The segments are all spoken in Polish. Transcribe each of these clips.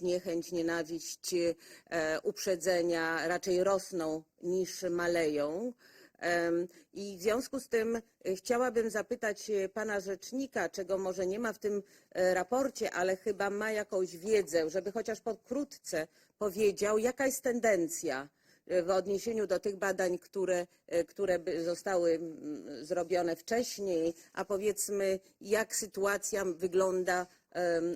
niechęć, nienawiść, e, uprzedzenia raczej rosną niż maleją. I w związku z tym e, chciałabym zapytać e, pana rzecznika, czego może nie ma w tym raporcie, ale chyba ma jakąś wiedzę, żeby chociaż pokrótce powiedział, jaka jest tendencja w odniesieniu do tych badań, które, które zostały zrobione wcześniej, a powiedzmy, jak sytuacja wygląda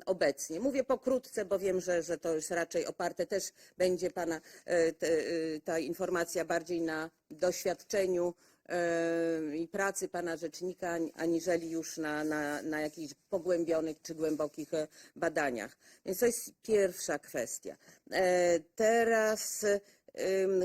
obecnie. Mówię pokrótce, bo wiem, że, że to jest raczej oparte też będzie pana e, te, e, ta informacja bardziej na doświadczeniu e, i pracy pana rzecznika, ani- aniżeli już na, na, na jakichś pogłębionych czy głębokich badaniach. Więc to jest pierwsza kwestia. Teraz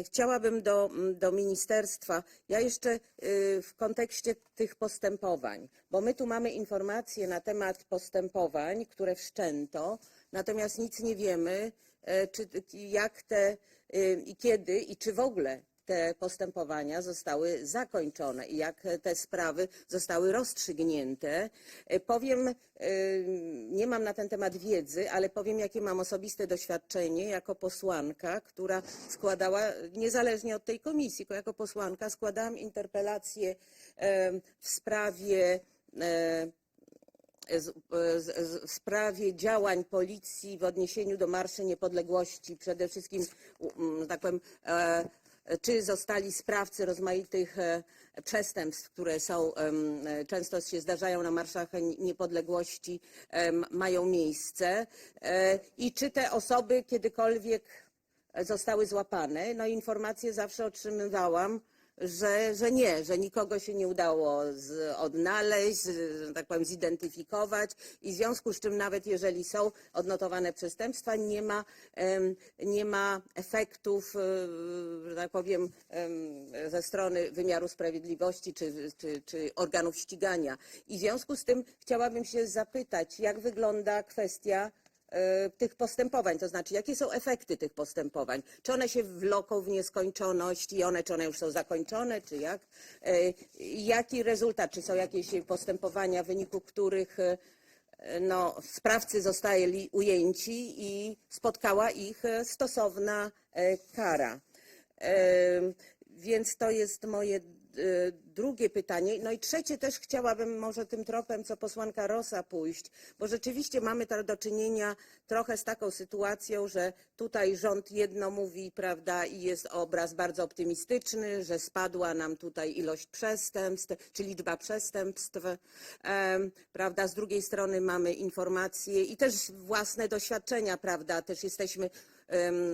Chciałabym do, do ministerstwa, ja jeszcze y, w kontekście tych postępowań, bo my tu mamy informacje na temat postępowań, które wszczęto, natomiast nic nie wiemy, e, czy, jak te y, i kiedy i czy w ogóle te postępowania zostały zakończone i jak te sprawy zostały rozstrzygnięte. E, Powiem, e, nie mam na ten temat wiedzy, ale powiem, jakie mam osobiste doświadczenie jako posłanka, która składała, niezależnie od tej komisji, jako posłanka składałam interpelację e, w sprawie w sprawie działań policji w odniesieniu do Marszy Niepodległości, przede wszystkim, tak powiem, czy zostali sprawcy rozmaitych e, przestępstw, które są, e, często się zdarzają na marszach niepodległości, mają miejsce e, i czy te osoby kiedykolwiek zostały złapane. No informacje zawsze otrzymywałam, że, że nie, że nikogo się nie udało z, odnaleźć, że tak powiem zidentyfikować i w związku z czym nawet jeżeli są odnotowane przestępstwa, nie ma, nie ma efektów, e, że tak powiem, em, ze strony wymiaru sprawiedliwości czy, czy, czy organów ścigania. I w związku z tym chciałabym się zapytać, jak wygląda kwestia tych postępowań, to znaczy jakie są efekty tych postępowań? Czy one się wloką w nieskończoność i one, czy one już są zakończone, czy jak? E, Jaki rezultat, czy są jakieś postępowania, w wyniku których e, no, sprawcy zostali ujęci i spotkała ich stosowna kara? Więc to jest moje drugie pytanie. No i trzecie też chciałabym może tym tropem, co posłanka Rosa pójść, bo rzeczywiście mamy to do czynienia trochę z taką sytuacją, że tutaj rząd jedno mówi, prawda, i jest obraz bardzo optymistyczny, że spadła nam tutaj ilość przestępstw, czy liczba przestępstw, prawda, z drugiej strony mamy informacje i też własne doświadczenia, prawda, też jesteśmy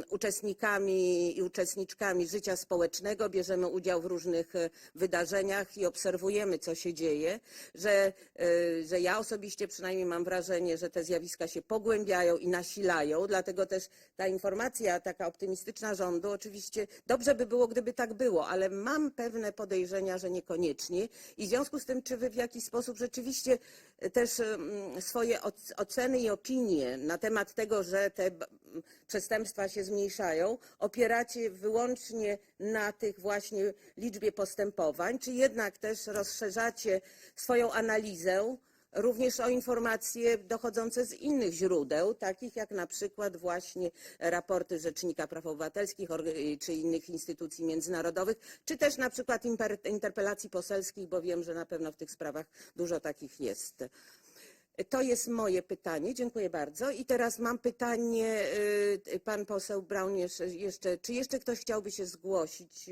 uczestnikami i uczestniczkami życia społecznego, bierzemy udział w różnych e, wydarzeniach i obserwujemy, co się dzieje, że, e, że ja osobiście przynajmniej mam wrażenie, że te zjawiska się pogłębiają i nasilają, dlatego też ta informacja taka optymistyczna rządu, oczywiście dobrze by było, gdyby tak było, ale mam pewne podejrzenia, że niekoniecznie. I w związku z tym, czy wy w jakiś sposób rzeczywiście też mm, swoje oc- oceny i opinie na temat tego, że te m, przestępstwa się zmniejszają, opieracie wyłącznie na tych właśnie liczbie postępowań, czy jednak też rozszerzacie swoją analizę również o informacje dochodzące z innych źródeł, takich jak na przykład właśnie raporty Rzecznika Praw Obywatelskich czy innych instytucji międzynarodowych, czy też na przykład interpelacji poselskich, bo wiem, że na pewno w tych sprawach dużo takich jest. To jest moje pytanie. Dziękuję bardzo. I teraz mam pytanie, y, pan poseł Braun jeszcze, czy jeszcze ktoś chciałby się zgłosić?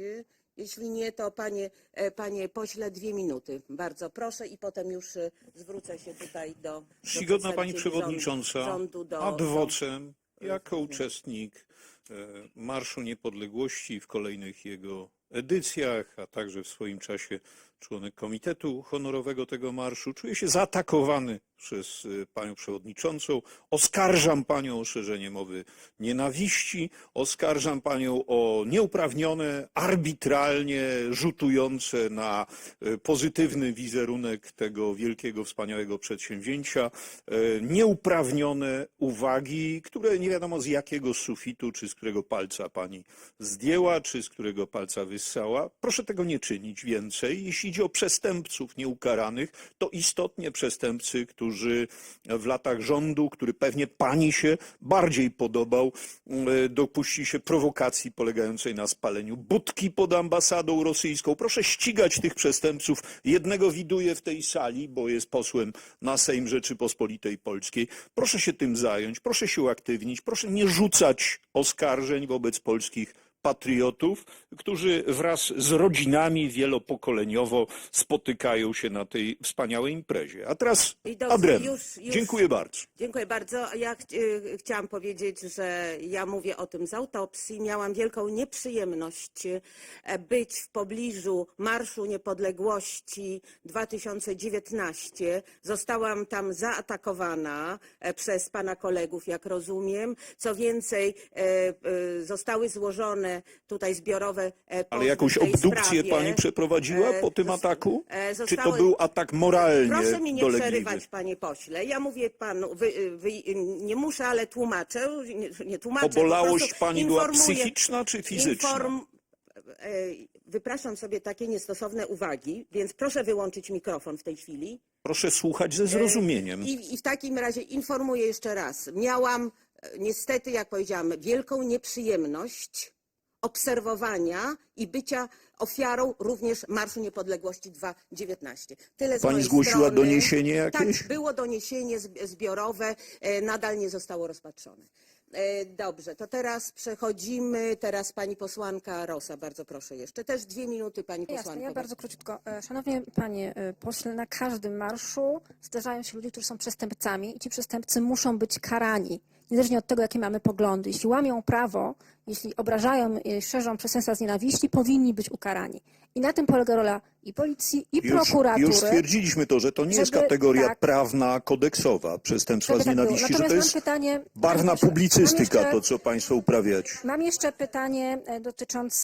Jeśli nie, to panie, e, panie pośle, dwie minuty. Bardzo proszę i potem już y, zwrócę się tutaj do. Czcigodna pani przewodnicząca, Rządu, do, ad vocem, jako uczestnik e, Marszu Niepodległości w kolejnych jego edycjach, a także w swoim czasie członek Komitetu Honorowego tego marszu, czuję się zaatakowany przez e, panią przewodniczącą. Oskarżam panią o szerzenie mowy nienawiści, oskarżam panią o nieuprawnione, arbitralnie rzutujące na e, pozytywny wizerunek tego wielkiego, wspaniałego przedsięwzięcia, e, nieuprawnione uwagi, które nie wiadomo z jakiego sufitu, czy z którego palca pani zdjęła, czy z którego palca wyssała. Proszę tego nie czynić więcej. Jeśli idzie o przestępców nieukaranych, to istotnie przestępcy, którzy w latach rządu, który pewnie pani się bardziej podobał, e, dopuści się prowokacji polegającej na spaleniu budki pod ambasadą rosyjską. Proszę ścigać tych przestępców. Jednego widuję w tej sali, bo jest posłem na Sejm Rzeczypospolitej Polskiej. Proszę się tym zająć, proszę się uaktywnić, proszę nie rzucać oskarżeń wobec polskich patriotów, którzy wraz z rodzinami wielopokoleniowo spotykają się na tej wspaniałej imprezie. A teraz Adrem. Dziękuję bardzo. Dziękuję bardzo. Ja ch y, chciałam powiedzieć, że ja mówię o tym z autopsji. Miałam wielką nieprzyjemność e, być w pobliżu Marszu Niepodległości 2019. Zostałam tam zaatakowana e, przez pana kolegów, jak rozumiem. Co więcej, e, e, zostały złożone tutaj zbiorowe e, Ale jakąś obdukcję sprawie. pani przeprowadziła E, po tym zos- ataku? e, Czy to zostały- był atak moralnie Proszę mi nie dolegliwy? przerywać, panie pośle. Ja mówię panu, wy, wy, nie muszę, ale tłumaczę. Nie, nie tłumaczę. Obolałość pani była informuję- psychiczna czy fizyczna? Inform, e, wypraszam sobie takie niestosowne uwagi, więc proszę wyłączyć mikrofon w tej chwili. Proszę słuchać ze zrozumieniem. I, I w takim razie informuję jeszcze raz. Miałam e, niestety, jak powiedziałam, wielką nieprzyjemność obserwowania i bycia ofiarą również Marszu Niepodległości 2019. Tyle z Pani mojej zgłosiła strony. doniesienie jakieś? Tak, było doniesienie zb- zbiorowe, e, nadal nie zostało rozpatrzone. E, Dobrze, to teraz przechodzimy, teraz pani posłanka Rosa, bardzo proszę jeszcze. Też dwie minuty pani Jasne, posłanko. ja bardzo króciutko. E, Szanowny panie e, pośle, na każdym marszu zdarzają się ludzie, którzy są przestępcami i ci przestępcy muszą być karani, niezależnie od tego, jakie mamy poglądy. Jeśli łamią prawo, jeśli obrażają i szerzą przestępstwa z nienawiści, powinni być ukarani. I na tym polega rola i policji, i Już, prokuratury. już stwierdziliśmy to, że to nie jest żeby- kategoria tak. prawna, kodeksowa, przestępstwa z tak nienawiści, że Natomiast to jest pytanie, barwna publicystyka, jeszcze- to co państwo uprawiacie. Mam jeszcze pytanie e, dotyczące